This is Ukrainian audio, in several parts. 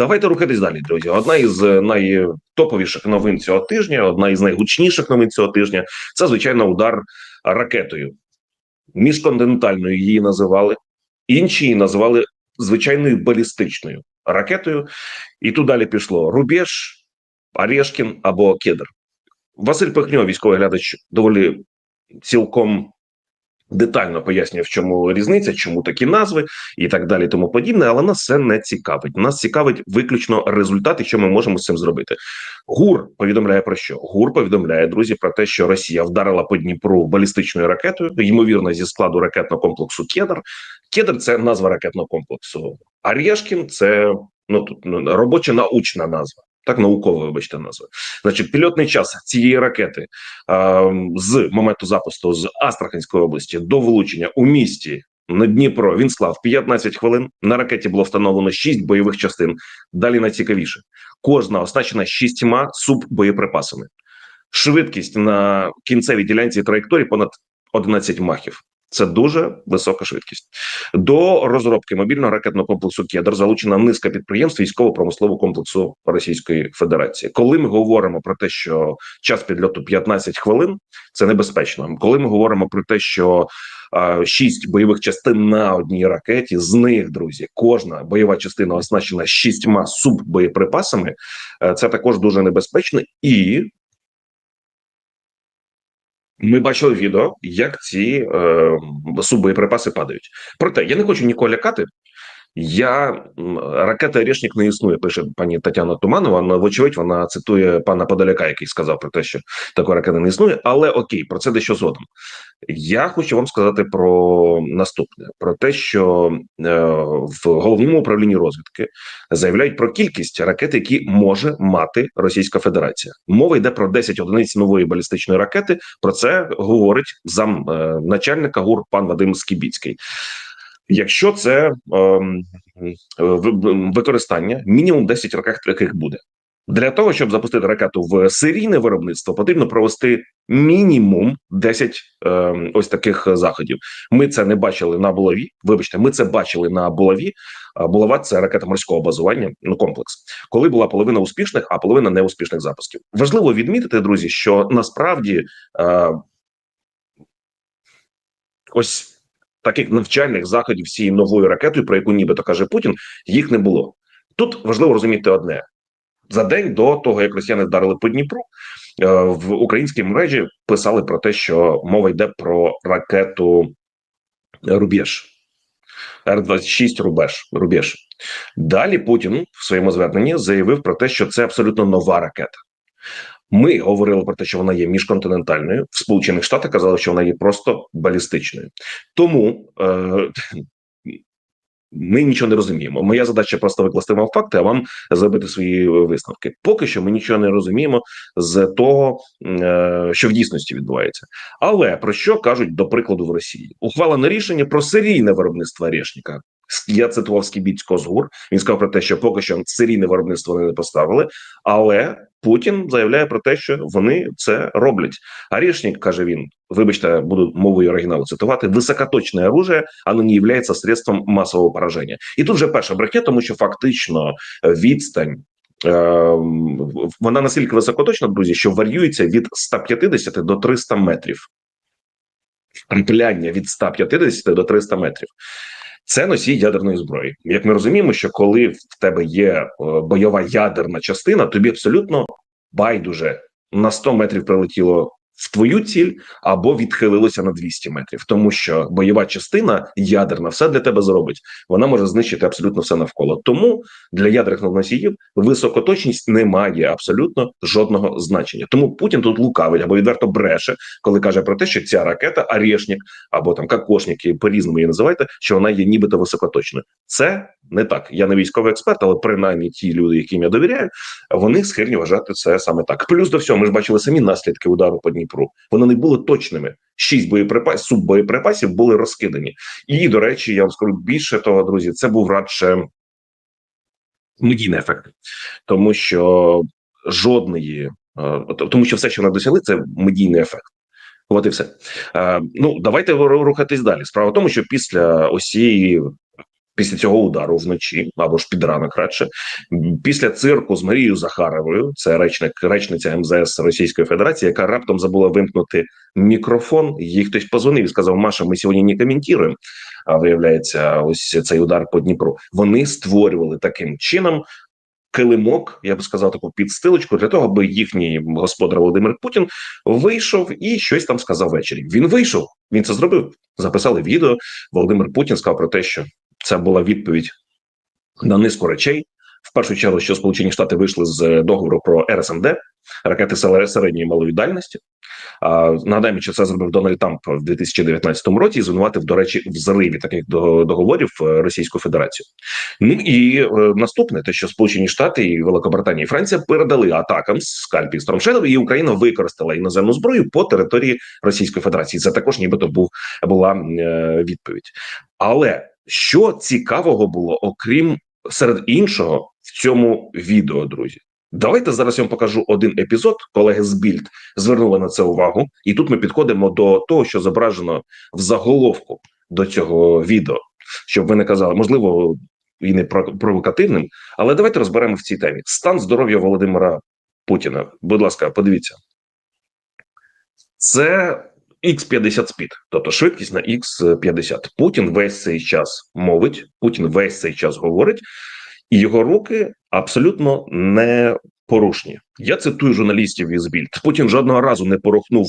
давайте рухатись далі, друзі. Одна із найтоповіших новин цього тижня, одна із найгучніших новин цього тижня це звичайно удар ракетою. Міжконтинентальною її називали, інші її називали звичайною балістичною ракетою. І тут далі пішло Рубеж, Орешкін або Кедр. Василь Пихньо, військовий глядач, доволі цілком детально пояснює, в чому різниця, чому такі назви і так далі, тому подібне. Але нас це не цікавить. Нас цікавить виключно результат і що ми можемо з цим зробити. ГУР повідомляє про що? ГУР повідомляє друзі про те, що Росія вдарила по Дніпру балістичною ракетою, ймовірно, зі складу ракетного комплексу Кедр. Кедр це назва ракетного комплексу. Арєшкін це ну тут ну, робоча научна назва. Так, наукова, вибачте, назва. Значить, пільотний час цієї ракети а, з моменту запуску з Астраханської області до влучення у місті на Дніпро він склав 15 хвилин. На ракеті було встановлено 6 бойових частин. Далі найцікавіше. Кожна оснащена шістьма суббоєприпасами. Швидкість на кінцевій ділянці траєкторії понад 11 махів. Це дуже висока швидкість. До розробки мобільного ракетного комплексу Кедр залучена низка підприємств військово-промислового комплексу Російської Федерації. Коли ми говоримо про те, що час підльоту 15 хвилин, це небезпечно. Коли ми говоримо про те, що шість бойових частин на одній ракеті, з них друзі, кожна бойова частина оснащена шістьма суббоєприпасами, е, це також дуже небезпечно і ми бачили відео, як ці е, суббоєприпаси падають. Проте я не хочу нікого лякати. Я ракета Орешник не існує, пише пані Тетяна Туманова. але, вочевидь, вона цитує пана Подоляка, який сказав про те, що такої ракети не існує. Але окей, про це дещо згодом. Я хочу вам сказати про наступне: про те, що е, в головному управлінні розвідки заявляють про кількість ракет, які може мати Російська Федерація. Мова йде про 10 одиниць нової балістичної ракети. Про це говорить зам е, начальника ГУР пан Вадим Скібіцький. Якщо це е, використання, мінімум 10 ракет яких буде для того, щоб запустити ракету в серійне виробництво, потрібно провести мінімум 10 е, ось таких заходів. Ми це не бачили на булаві. Вибачте, ми це бачили на булаві. Булава це ракета морського базування. Ну комплекс, коли була половина успішних, а половина неуспішних запусків. Важливо відмітити, друзі, що насправді е, ось таких навчальних заходів цією новою ракетою, про яку нібито каже Путін, їх не було. Тут важливо розуміти одне за день до того, як росіяни вдарили по Дніпру. Е, в українській мережі писали про те, що мова йде про ракету Рубеж Р-26 Рубеж Рубеж. Далі Путін в своєму зверненні заявив про те, що це абсолютно нова ракета. Ми говорили про те, що вона є міжконтинентальною в Сполучених Штатах. Казали, що вона є просто балістичною. Тому е, ми нічого не розуміємо. Моя задача просто викласти вам факти, а вам зробити свої висновки. Поки що ми нічого не розуміємо з того, е, що в дійсності відбувається. Але про що кажуть до прикладу в Росії? Ухвалене рішення про серійне виробництво Орешника. Я цитував Скібіцького з ГУР. Він сказав про те, що поки що серійне виробництво вони не поставили, але Путін заявляє про те, що вони це роблять. Арішнік каже він: вибачте, буду мовою оригіналу цитувати: високоточне оружие, оно не є средством масового пораження. І тут вже перша брехня, тому що фактично відстань. Ем, вона настільки високоточна, друзі, що варіюється від 150 до 300 метрів. Припляння від 150 до 300 метрів. Це носій ядерної зброї. Як ми розуміємо, що коли в тебе є е, бойова ядерна частина, тобі абсолютно байдуже на 100 метрів прилетіло в твою ціль або відхилилося на 200 метрів, тому що бойова частина ядерна все для тебе зробить. Вона може знищити абсолютно все навколо. Тому для ядерних носіїв високоточність не має абсолютно жодного значення. Тому Путін тут лукавить або відверто бреше, коли каже про те, що ця ракета Арєшнік або там Кокошнік, по різному її називайте, що вона є нібито високоточною. Це не так. Я не військовий експерт, але принаймні ті люди, яким я довіряю, вони схильні вважати це саме так. Плюс до всього, ми ж бачили самі наслідки удару по Дніпру. Вони не були точними. Шість боєприпасів суббоєприпасів були розкидані. І до речі, я вам скажу більше того, друзі, це був радше медійний ефект, тому що жодної, е, тому що все, що вони досягли, це медійний ефект. От і все. Е, ну давайте рухатись далі. Справа в тому, що після осії Після цього удару вночі або ж під ранок радше після цирку з Марією Захаровою, це речник речниця МЗС Російської Федерації, яка раптом забула вимкнути мікрофон. Їй хтось позвонив і сказав: Маша, ми сьогодні не коментуємо. А виявляється, ось цей удар по Дніпру. Вони створювали таким чином килимок, я би сказав, таку підстилочку для того, аби їхній господар Володимир Путін вийшов і щось там сказав ввечері. Він вийшов, він це зробив. Записали відео. Володимир Путін сказав про те, що це була відповідь на низку речей. В першу чергу, що Сполучені Штати вийшли з договору про РСМД, ракети середньої малої дальності. Нагадаємо, що це зробив Дональд Трамп в 2019 році і звинуватив, до речі, в зриві таких договорів е, Російську Федерацію. Ну і е, наступне, те, що Сполучені Штати і Великобританія і Франція передали атакам скальпі Стромшедов, і Україна використала іноземну зброю по території Російської Федерації. Це також, нібито, був була е, відповідь. Але що цікавого було, окрім серед іншого, в цьому відео, друзі. Давайте зараз я вам покажу один епізод. Колеги з Більд звернули на це увагу, і тут ми підходимо до того, що зображено в заголовку до цього відео, щоб ви не казали, можливо, і не провокативним, але давайте розберемо в цій темі стан здоров'я Володимира Путіна. Будь ласка, подивіться, це X50 Speed, тобто швидкість на X50. Путін весь цей час мовить, Путін весь цей час говорить і його руки абсолютно не порушні. Я цитую журналістів із Більд. Путін жодного разу не порухнув.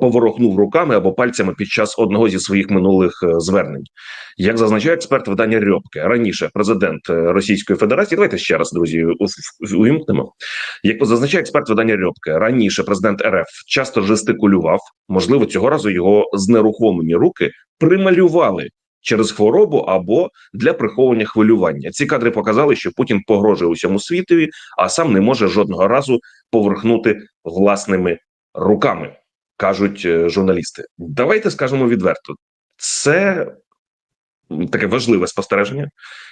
Поворохнув руками або пальцями під час одного зі своїх минулих е, звернень, як зазначає експерт видання Рьобке раніше, президент е, Російської Федерації. Давайте ще раз, друзі, увімкнемо. Як зазначає експерт видання Рьобке, раніше президент РФ часто жестикулював. Можливо, цього разу його знерухомлені руки прималювали через хворобу або для приховування хвилювання. Ці кадри показали, що Путін погрожує усьому світові, а сам не може жодного разу поверхнути власними руками, кажуть е, журналісти. Давайте скажемо відверто, це. Таке важливе спостереження,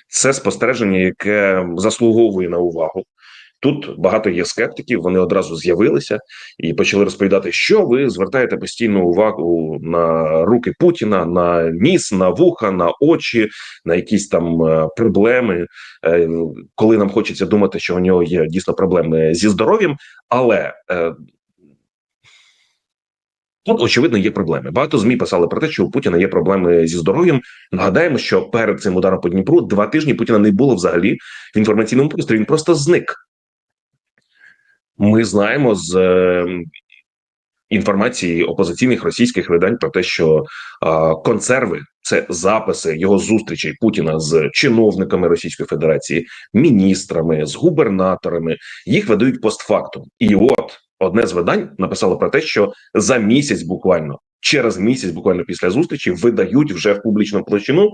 це спостереження, яке заслуговує на увагу. Тут багато є скептиків. Вони одразу з'явилися і почали розповідати, що ви звертаєте постійну увагу на руки Путіна, на ніс, на вуха, на очі, на якісь там е, проблеми, е, коли нам хочеться думати, що у нього є дійсно проблеми зі здоров'ям, але Тут, очевидно, є проблеми. Багато змі писали про те, що у Путіна є проблеми зі здоров'ям. Нагадаємо, що перед цим ударом по Дніпру два тижні Путіна не було взагалі в інформаційному просторі. Він просто зник. Ми знаємо з е, інформації опозиційних російських видань про те, що консерви це записи його зустрічей Путіна з чиновниками Російської Федерації, міністрами, з губернаторами. Їх видають постфактум. І от одне з видань написало про те, що за місяць, буквально через місяць, буквально після зустрічі, видають вже в публічну площину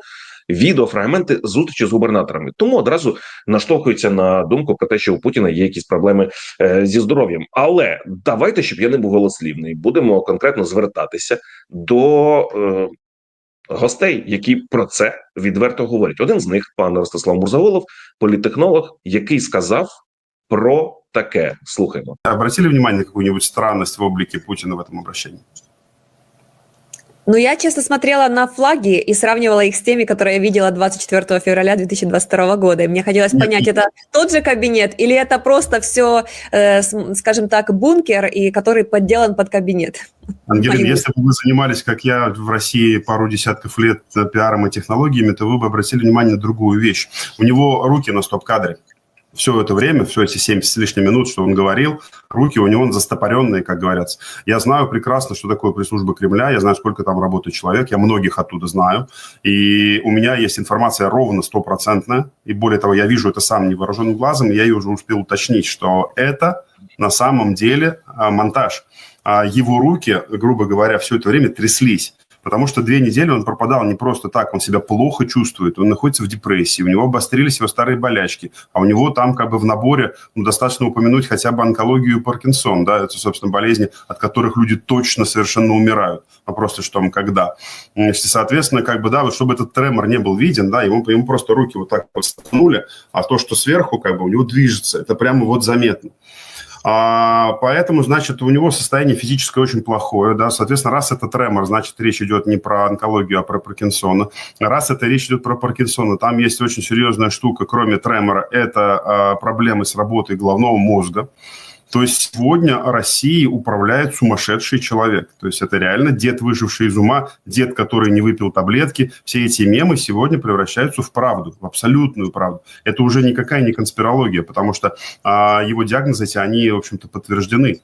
відеофрагменти зустрічі з губернаторами. Тому одразу наштовхується на думку про те, що у Путіна є якісь проблеми е, зі здоров'ям. Але давайте, щоб я не був голослівний, будемо конкретно звертатися до. Е, Гостей, які про це відверто говорять, один з них, пан Ростислав Мурзаголов, політехнолог, який сказав про таке. Слухаємо. Обратили внимание на какую-нибудь странность в облике Путина в этом обращении? Ну, я, честно, смотрела на флаги и сравнивала их с теми, которые я видела 24 февраля 2022 года. И мне хотелось понять, это тот же кабинет или это просто все, э, скажем так, бункер, и который подделан под кабинет? Ангелина, если бы вы занимались, как я, в России пару десятков лет пиаром и технологиями, то вы бы обратили внимание на другую вещь. У него руки на стоп-кадре все это время, все эти 70 с лишним минут, что он говорил, руки у него застопоренные, как говорят. Я знаю прекрасно, что такое пресс-служба Кремля, я знаю, сколько там работает человек, я многих оттуда знаю, и у меня есть информация ровно стопроцентная, и более того, я вижу это сам невооруженным глазом, я ее уже успел уточнить, что это на самом деле а, монтаж. А его руки, грубо говоря, все это время тряслись. Потому что две недели он пропадал не просто так, он себя плохо чувствует, он находится в депрессии, у него обострились его старые болячки, а у него там как бы в наборе ну, достаточно упомянуть хотя бы онкологию и Паркинсон, да, это, собственно, болезни, от которых люди точно совершенно умирают. Вопрос лишь в том, когда. Значит, соответственно, как бы, да, вот чтобы этот тремор не был виден, да, ему, ему просто руки вот так вот а то, что сверху, как бы, у него движется, это прямо вот заметно. А, поэтому, значит, у него состояние физическое очень плохое, да, соответственно, раз это тремор, значит, речь идет не про онкологию, а про Паркинсона. Раз это речь идет про Паркинсона, там есть очень серьезная штука, кроме тремора, это а, проблемы с работой головного мозга. То есть сегодня Россией управляет сумасшедший человек. То есть это реально дед, выживший из ума, дед, который не выпил таблетки. Все эти мемы сегодня превращаются в правду, в абсолютную правду. Это уже никакая не конспирология, потому что а, его диагнозы эти, они, в общем-то, подтверждены.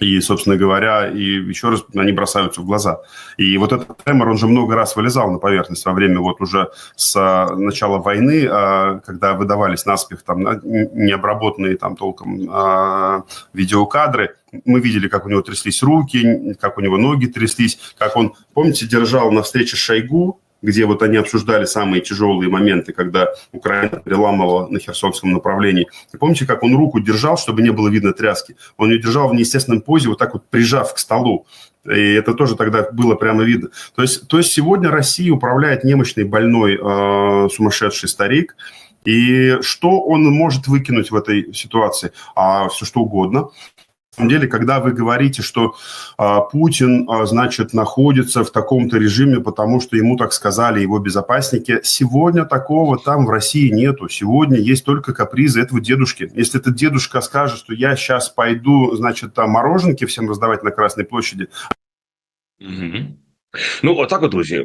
И, собственно говоря, и еще раз они бросаются в глаза. И вот этот тремор, он же много раз вылезал на поверхность во время вот уже с а, начала войны, а, когда выдавались наспех там на- необработанные там толком а, видеокадры. Мы видели, как у него тряслись руки, как у него ноги тряслись, как он, помните, держал на встрече Шойгу, где вот они обсуждали самые тяжелые моменты, когда Украина переламывала на Херсонском направлении. И помните, как он руку держал, чтобы не было видно тряски? Он ее держал в неестественном позе, вот так вот прижав к столу. И это тоже тогда было прямо видно. То есть, то есть сегодня Россией управляет немощный, больной, э, сумасшедший старик. И что он может выкинуть в этой ситуации? А все что угодно. Самом деле, когда вы говорите, что а, Путин, а, значит, находится в таком-то режиме, потому что ему так сказали его безопасники, сегодня такого там в России нету. Сегодня есть только капризы этого дедушки. Если этот дедушка скажет, что я сейчас пойду, значит, там мороженки всем раздавать на Красной площади, Угу. Ну, отак, от, друзі.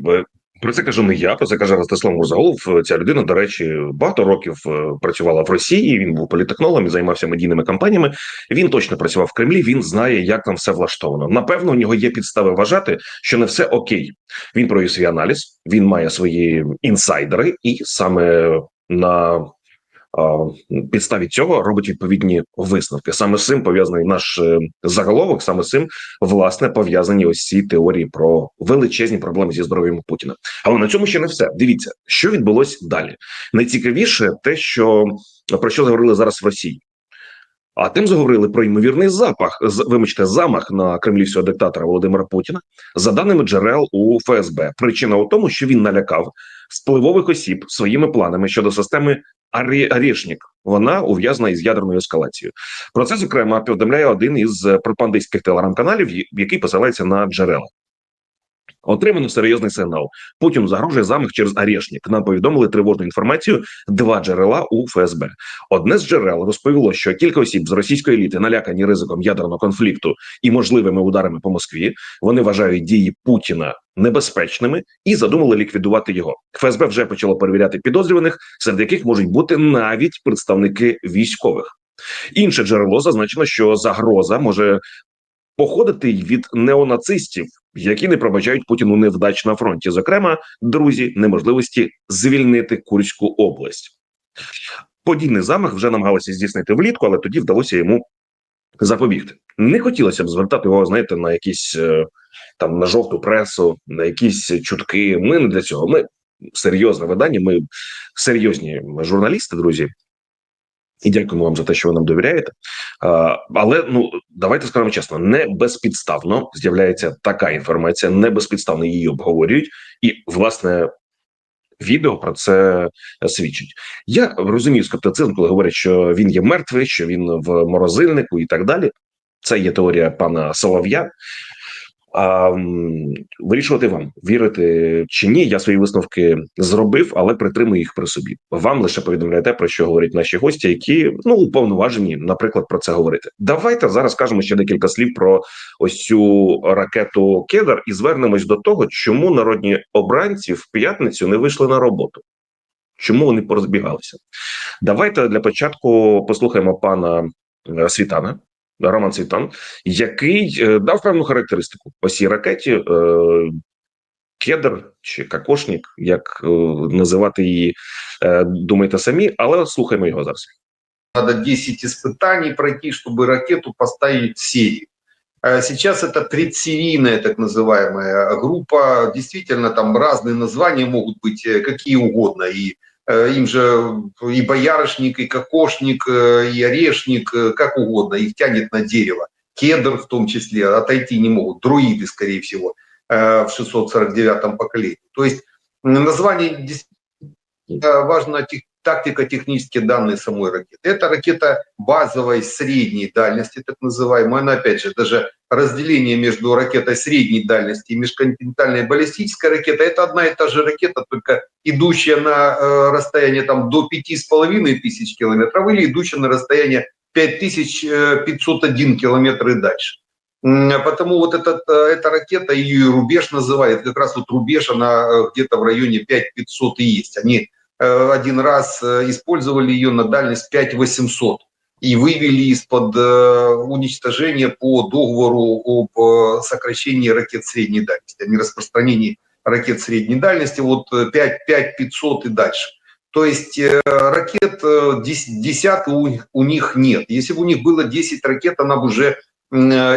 Про це кажу не я, про це каже Ростислав Мурзаулов. Ця людина, до речі, багато років е, працювала в Росії. Він був політехнологом і займався медійними кампаніями. Він точно працював в Кремлі. Він знає, як там все влаштовано. Напевно, у нього є підстави вважати, що не все окей. Він провів свій аналіз, він має свої інсайдери, і саме на підставі цього робить відповідні висновки. Саме з цим пов'язаний наш е, заголовок. Саме з цим власне пов'язані ось ці теорії про величезні проблеми зі здоров'ям Путіна. Але на цьому ще не все. Дивіться, що відбулось далі. Найцікавіше те, що про що заговорили зараз в Росії. А тим заговорили про ймовірний запах, вибачте, замах на кремлівського диктатора Володимира Путіна, за даними джерел у ФСБ. Причина у тому, що він налякав впливових осіб своїми планами щодо системи Арі- Арішнік. Вона ув'язана із ядерною ескалацією. Про це зокрема повідомляє один із пропандистських телеграм-каналів, який посилається на джерела. Отримано серйозний сигнал. Путін загрожує замах через Арешнік. Нам повідомили тривожну інформацію два джерела у ФСБ. Одне з джерел розповіло, що кілька осіб з російської еліти налякані ризиком ядерного конфлікту і можливими ударами по Москві. Вони вважають дії Путіна небезпечними і задумали ліквідувати його. ФСБ вже почало перевіряти підозрюваних, серед яких можуть бути навіть представники військових. Інше джерело зазначено, що загроза може походити від неонацистів, які не пробачають Путіну невдач на фронті. Зокрема, друзі, неможливості звільнити Курську область. Подібний замах вже намагалися здійснити влітку, але тоді вдалося йому запобігти. Не хотілося б звертати його, знаєте, на якісь е, там на жовту пресу, на якісь чутки. Ми не для цього. Ми серйозне видання, ми серйозні журналісти, друзі. І дякуємо вам за те, що ви нам довіряєте. Але ну давайте скажемо чесно, не безпідставно з'являється така інформація, не безпідставно її обговорюють, і власне відео про це свідчить. Я розумію скептицизм, коли говорять, що він є мертвий, що він в морозильнику і так далі. Це є теорія пана Солов'я. А, вирішувати вам, вірити чи ні. Я свої висновки зробив, але притримую їх при собі. Вам лише повідомляю те, про що говорять наші гості, які ну уповноважені, наприклад, про це говорити. Давайте зараз скажемо ще декілька слів про ось цю ракету Кедр і звернемось до того, чому народні обранці в п'ятницю не вийшли на роботу. Чому вони порозбігалися? Давайте для початку послухаємо пана е, Світана. Роман Світан, який е, дав певну характеристику ось цій ракеті е, кедр чи какошник, як е, називати її, е, думаєте самі, але слухаємо його зараз. надо 10 испытаний пройти, чтобы ракету поставить в серию. А Сейчас это предсерийная так называемая группа. Действительно, там разные названия могут быть э, какие угодно. И э, им же и боярышник, и кокошник, э, и орешник, э, как угодно. Их тянет на дерево. Кедр в том числе отойти не могут. Друиды, скорее всего, э, в 649 поколении. То есть название действительно важно тех- тактико-технические данные самой ракеты. Это ракета базовой средней дальности, так называемая. Она, опять же, даже разделение между ракетой средней дальности и межконтинентальной баллистической ракетой, это одна и та же ракета, только идущая на э, расстояние там, до 5,5 тысяч километров или идущая на расстояние 5501 километр и дальше. Потому вот этот, э, эта ракета, ее и рубеж называют, как раз вот рубеж, она э, где-то в районе 5500 и есть. Они э, один раз э, использовали ее на дальность 5800 и вывели из-под э, уничтожения по договору об э, сокращении ракет средней дальности, о нераспространении ракет средней дальности, вот э, 5, 5500 и дальше. То есть э, ракет э, дес- десятка у, них- нет. Если бы у них было 10 ракет, она бы уже э,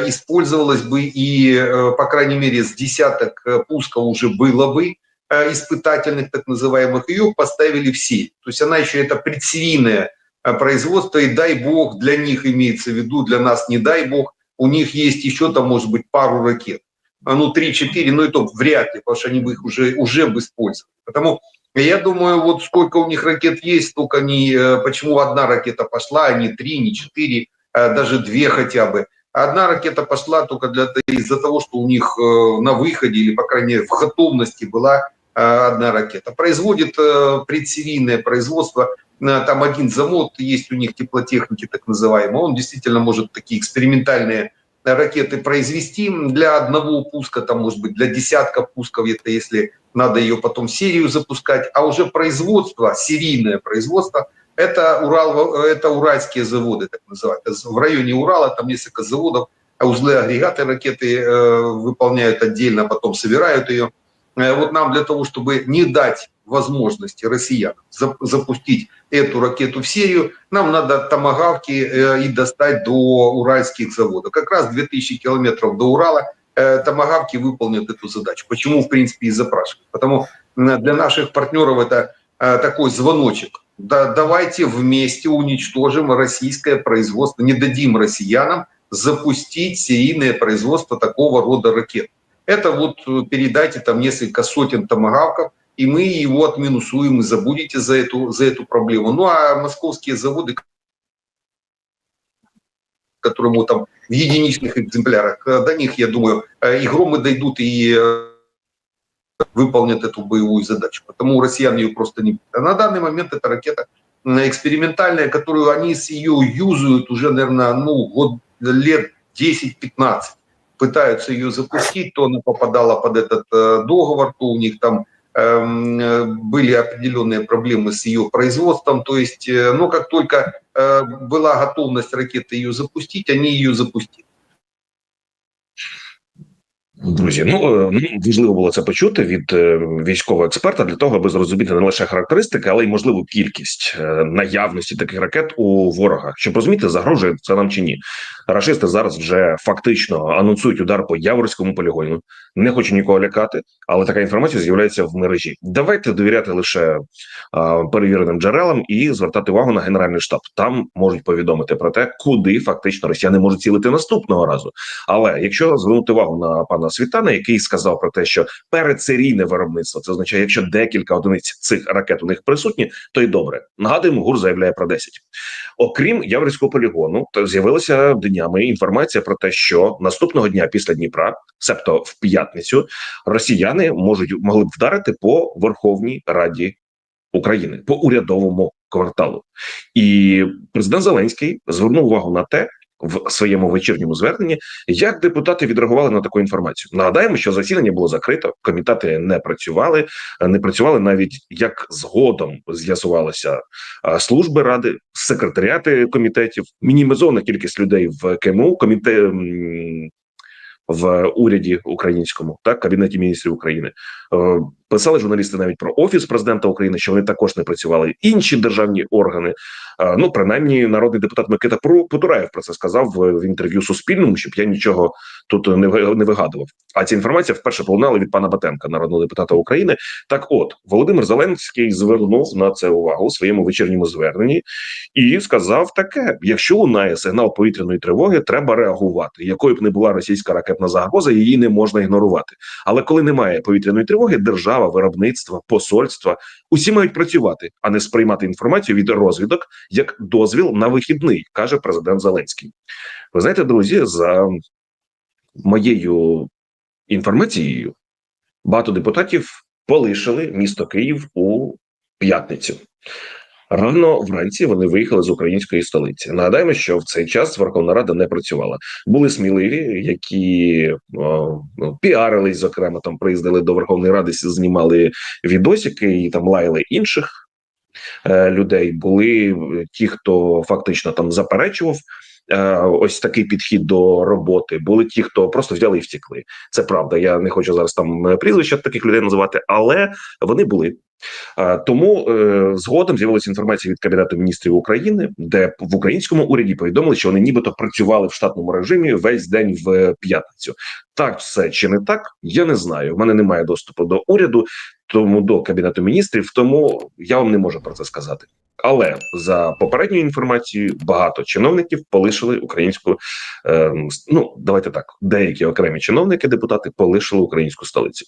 использовалась бы и, э, по крайней мере, с десяток э, пусков уже было бы э, испытательных, так называемых, ее поставили все. То есть она еще это предсерийное э, производство, и дай бог для них имеется в виду, для нас не дай бог, у них есть еще там, может быть, пару ракет. А, Ну, 3-4, ну, это вряд ли, потому что они бы их уже, уже бы использовали. Потому я думаю, вот сколько у них ракет есть, столько они, э, почему одна ракета пошла, а не три, не четыре, а даже две хотя бы. Одна ракета пошла только для из-за того, что у них э, на выходе или, по крайней мере, в готовности была э, одна ракета. Производит э, предсерийное производство, э, там один завод есть у них теплотехники так называемый, он действительно может такие экспериментальные ракеты произвести для одного пуска, там может быть для десятка пусков, это если надо ее потом в серию запускать, а уже производство, серийное производство, это, Урал, это уральские заводы, так называют. В районе Урала там несколько заводов, а узлы агрегаты ракеты э, выполняют отдельно, потом собирают ее. Э, вот нам для того, чтобы не дать возможности россиянам за, запустить эту ракету в серию, нам надо томагавки э, и достать до уральских заводов. Как раз 2000 километров до Урала э, томагавки выполнят эту задачу. Почему, в принципе, и запрашивают? Потому для наших партнеров это такой звоночек. Да, давайте вместе уничтожим российское производство, не дадим россиянам запустить серийное производство такого рода ракет. Это вот э, передайте там несколько сотен томагавков, и мы его отминусуем и забудете за эту, за эту проблему. Ну а московские заводы, которые мы там в единичных экземплярах, э, до них, я думаю, э, и громы дойдут, и выполнят эту боевую задачу. Потому у россиян ее просто не будет. А на данный момент эта ракета экспериментальная, которую они с ее юзают уже, наверное, ну, год, лет 10-15. Пытаются ее запустить, то она попадала под этот э, договор, то у них там эм, э, были определенные проблемы с ее производством. То есть, э, но как только э, была готовность ракеты ее запустить, они ее запустили. Друзі, ну е, ну, важливо було це почути від е, військового експерта для того, аби зрозуміти не лише характеристики, але й можливу кількість е, наявності таких ракет у ворога, щоб розуміти, загрожує це нам чи ні. Рашисти зараз вже фактично анонсують удар по Яворському полігону. Не хочу нікого лякати, але така інформація з'являється в мережі. Давайте довіряти лише а, перевіреним джерелам і звертати увагу на генеральний штаб. Там можуть повідомити про те, куди фактично росіяни можуть цілити наступного разу. Але якщо звернути увагу на пана Світана, який сказав про те, що передсерійне виробництво це означає, якщо декілька одиниць цих ракет у них присутні, то й добре. Нагадуємо, ГУР заявляє про 10. Окрім Яворівського полігону, то з'явилася днями інформація про те, що наступного дня після Дніпра, себто в п'ятницю, росіяни можуть могли б вдарити по Верховній Раді України по урядовому кварталу. І президент Зеленський звернув увагу на те. В своєму вечірньому зверненні як депутати відреагували на таку інформацію. Нагадаємо, що засідання було закрито, комітети не працювали, не працювали навіть як згодом з'ясувалося служби ради, секретаріати комітетів, мінімізована кількість людей в КМУ, комітет в уряді українському, так кабінеті міністрів України. Е, Писали журналісти навіть про офіс президента України, що вони також не працювали. Інші державні органи Ну, принаймні, народний депутат Микита Потураєв про це сказав в інтерв'ю Суспільному, щоб я нічого тут не не вигадував. А ця інформація вперше полунала від пана Батенка, народного депутата України. Так, от Володимир Зеленський звернув на це увагу у своєму вечірньому зверненні і сказав таке: якщо лунає сигнал повітряної тривоги, треба реагувати. Якою б не була російська ракетна загроза, її не можна ігнорувати. Але коли немає повітряної тривоги, держава, виробництва, посольства усі мають працювати, а не сприймати інформацію від розвідок як дозвіл на вихідний, каже президент Зеленський. Ви знаєте, друзі, за моєю інформацією, багато депутатів полишили місто Київ у п'ятницю. Рано вранці вони виїхали з української столиці. Нагадаємо, що в цей час Верховна Рада не працювала. Були сміливі, які о, ну, піарились, зокрема, там приїздили до Верховної Ради, знімали відосики і там лаяли інших людей. Були е, ті, хто фактично там заперечував. е, Ось такий підхід до роботи. Були ті, хто просто взяли і втекли. Це правда. Я не хочу зараз там е, прізвища таких людей називати, але вони були. Тому е, згодом з'явилася інформація від Кабінету міністрів України, де в українському уряді повідомили, що вони нібито працювали в штатному режимі весь день в п'ятницю. Так все чи не так? Я не знаю. У мене немає доступу до уряду, тому до кабінету міністрів. Тому я вам не можу про це сказати. Але за попередньою інформацією, багато чиновників полишили українську. Е, ну давайте так, деякі окремі чиновники, депутати полишили українську столицю.